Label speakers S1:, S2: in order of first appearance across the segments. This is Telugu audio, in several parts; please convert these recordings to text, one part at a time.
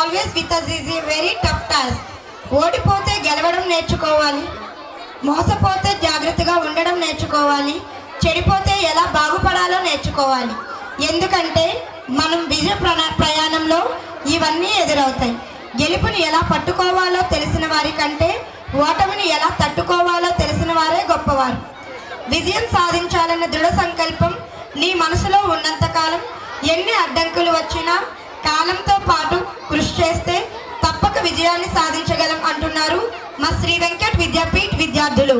S1: Always with us is a very tough task ఓడిపోతే గెలవడం నేర్చుకోవాలి. మోసపోతే జాగ్రత్తగా ఉండడం నేర్చుకోవాలి. చెడిపోతే ఎలా బాగుపడాలో నేర్చుకోవాలి. ఎందుకంటే మనం విజయ ప్రణ- ప్రయాణంలో ఇవన్నీ ఎదురవుతాయి. గెలుపుని ఎలా పట్టుకోవాలో తెలిసిన వారి కంటే ఓటమిని ఎలా తట్టుకోవాలో తెలిసిన వారే గొప్పవారు. విజయం సాధించాలన్న దృఢ సంకల్పం నీ మనసులో ఉన్నంతకాలం ఎన్ని అడ్డంకులు వచ్చినా కాలంతో పాటు కృషి చేస్తే తప్పక విజయాన్ని సాధించగలం అంటున్నారు మా శ్రీ వెంకట్ విద్యాపీఠ్ విద్యార్థులు.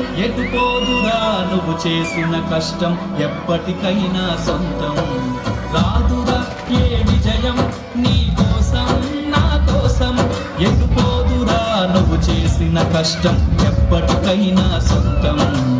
S2: ఎటుపోదురా నువ్వు చేసిన కష్టం? ఎప్పటికైనా సొంతం. రాదురా ఏ విజయం? నీ కోసం నా కోసం. ఎటుపోదురా నువ్వు చేసిన కష్టం? ఎప్పటికైనా సొంతం.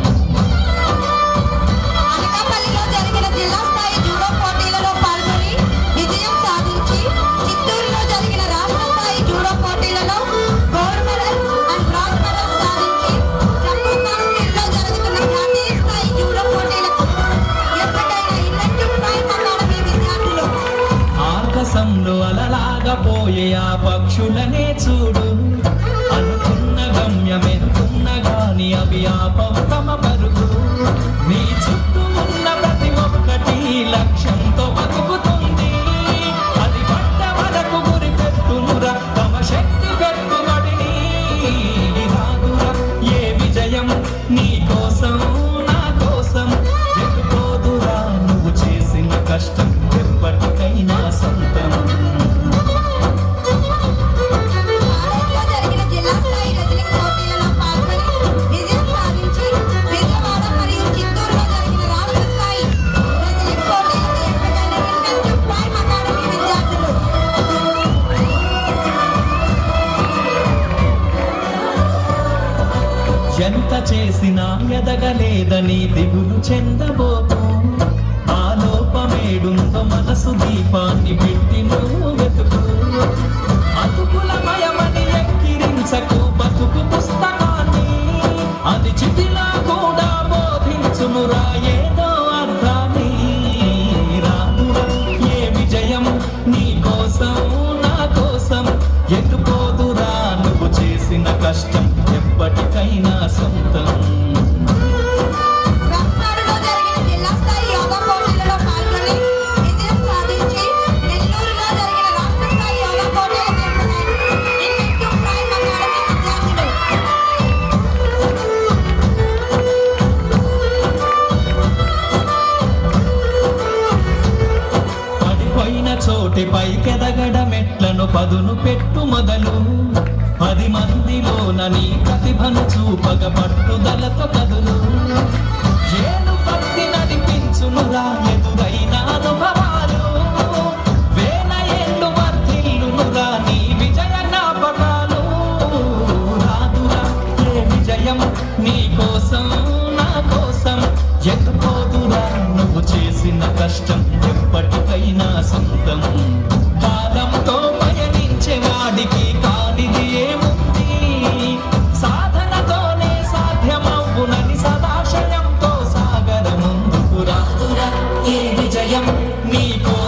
S2: ఆకాశంలో అలలాగా పోయే ఆ పక్షులనే చూడు. అనుకున్న గమ్యం ఎంతున్న గాని అవి ఆపవు తమ పరుగు. మీ చుట్టూ ఉన్న ప్రతి ఒక్కటి లక్ష్యంతో బతుకుతుంది. అది పట్ట వరకు గురి పెట్టునురా తమ శక్తి పెట్టుబడిని రాదురా ఏ విజయం నీ కోసం? ఎంత చేసినా ఎదగలేదని దిగులు చెందబోతు. ఆ లోపమేడుందో మనసు దీపాన్ని పెట్టి నువ్వు వెతుకు. అతుకులమయమని ఎక్కిరించకు బతుకు పుస్తకాన్ని. అది చితిలా కూడా బోధించునురా ఏదో అర్థాన్ని. రాదు ఏ విజయం నీ కోసం నా కోసం. ఎదుపోదురా నువ్వు చేసిన కష్టం? ఒకటి పైకెదగడ మెట్లను పదును పెట్టు మొదలు. పది మందిలోన నీ ప్రతిభను చూపగ పట్టుదలతో కదులు. ఏను పట్టి నడిపించునురా ఎదురైన అనుభవాలు. వేల ఏళ్ళు వర్ధిల్లునురా నీ విజయ జ్ఞాపకాలు. రాదురా ఏ విజయం నీ కోసం నా కోసం? ఎటుపోదురా నువ్వు చేసిన కష్టం? México.